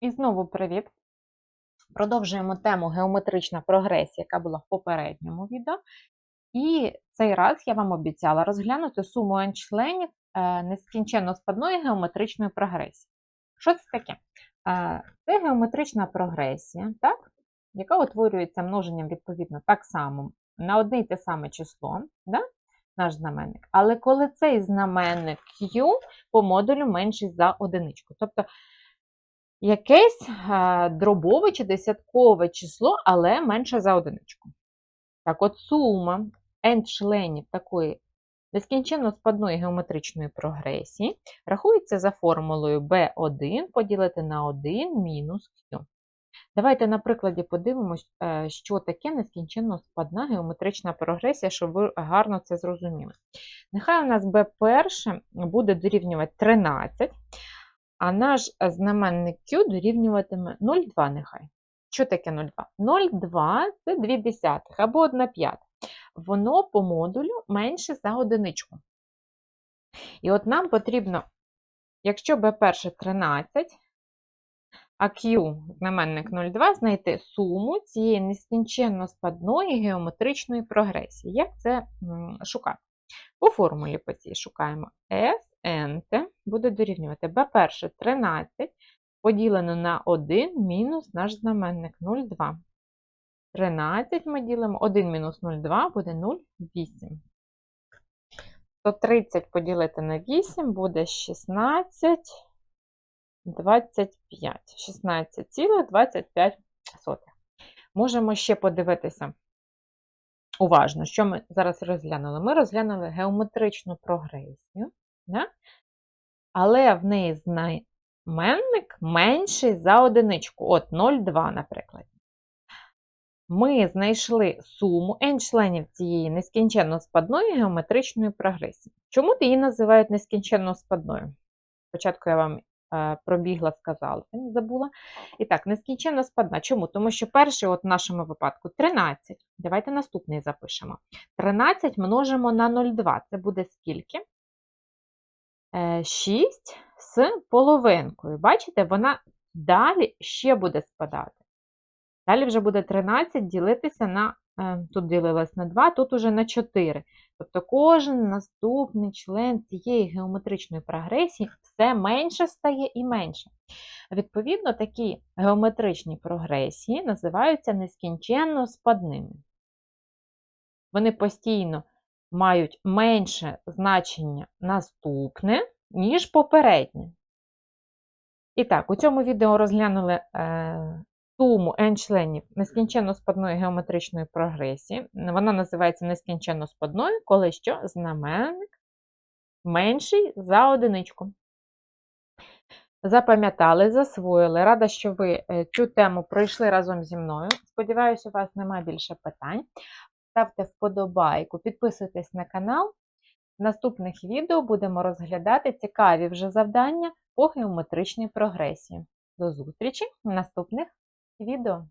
І знову привіт! Продовжуємо тему геометрична прогресія, яка була в попередньому відео. І цей раз я вам обіцяла розглянути суму n-членів е, нескінченно складної геометричної прогресії. Що це таке? Е, Це геометрична прогресія, так? яка утворюється множенням відповідно так само на одне й те саме число, да? наш знаменник. Але коли цей знаменник Q по модулю менший за одиничку. Тобто якесь е, дробове чи десяткове число, але менше за одиничку. Так от сума n членів такої нескінченно складної геометричної прогресії рахується за формулою b1 поділити на 1 мінус q. Давайте на прикладі подивимось, е, що таке нескінченно складна геометрична прогресія, щоб ви гарно це зрозуміли. Нехай у нас b1 буде дорівнювати 13, а наш знаменник Q дорівнюватиме 0,2 нехай. Що таке 0,2? 0,2 це 2 десятих або 1 п'ята. Воно по модулю менше за одиничку. І от нам потрібно, якщо b1 13, а Q знаменник 0,2, знайти суму цієї нескінченно складної геометричної прогресії. Як це шукати? По формулі по цій шукаємо SNT буде дорівнювати b1 13 поділено на 1 мінус наш знаменник 0,2. 13 ми ділимо 1 мінус 0,2 буде 0,8. 130 поділити на 8 буде 16, 25. 16,25. Можемо ще подивитися уважно, що ми зараз розглянули. Ми розглянули геометричну прогресію, да? але в неї знаменник менший за одиничку. От 0,2, наприклад. Ми знайшли суму n членів цієї нескінченно складної геометричної прогресії. Чому її називають нескінченно складною? Спочатку я вам е, пробігла, сказала, забула. І так, нескінченно складна. Чому? Тому що перший, от в нашому випадку, 13. Давайте наступний запишемо. 13 множимо на 0,2. Це буде скільки? 6 е, з половинкою. Бачите, вона далі ще буде спадати. Далі вже буде 13 ділитися на, е, тут ділилось на 2, тут уже на 4. Тобто кожен наступний член цієї геометричної прогресії все менше стає і менше. Відповідно, такі геометричні прогресії називаються нескінченно спадними. Вони постійно мають менше значення наступне, ніж попереднє. І так, у цьому відео розглянули е, суму n членів нескінченно спадної геометричної прогресії. Вона називається нескінченно спадною, коли що знаменник менший за одиничку. Запам'ятали, засвоїли. Рада, що ви е, цю тему пройшли разом зі мною. Сподіваюся, у вас немає більше питань. Ставте вподобайку, підписуйтесь на канал. В наступних відео будемо розглядати цікаві вже завдання по геометричній прогресії. До зустрічі в наступних відео!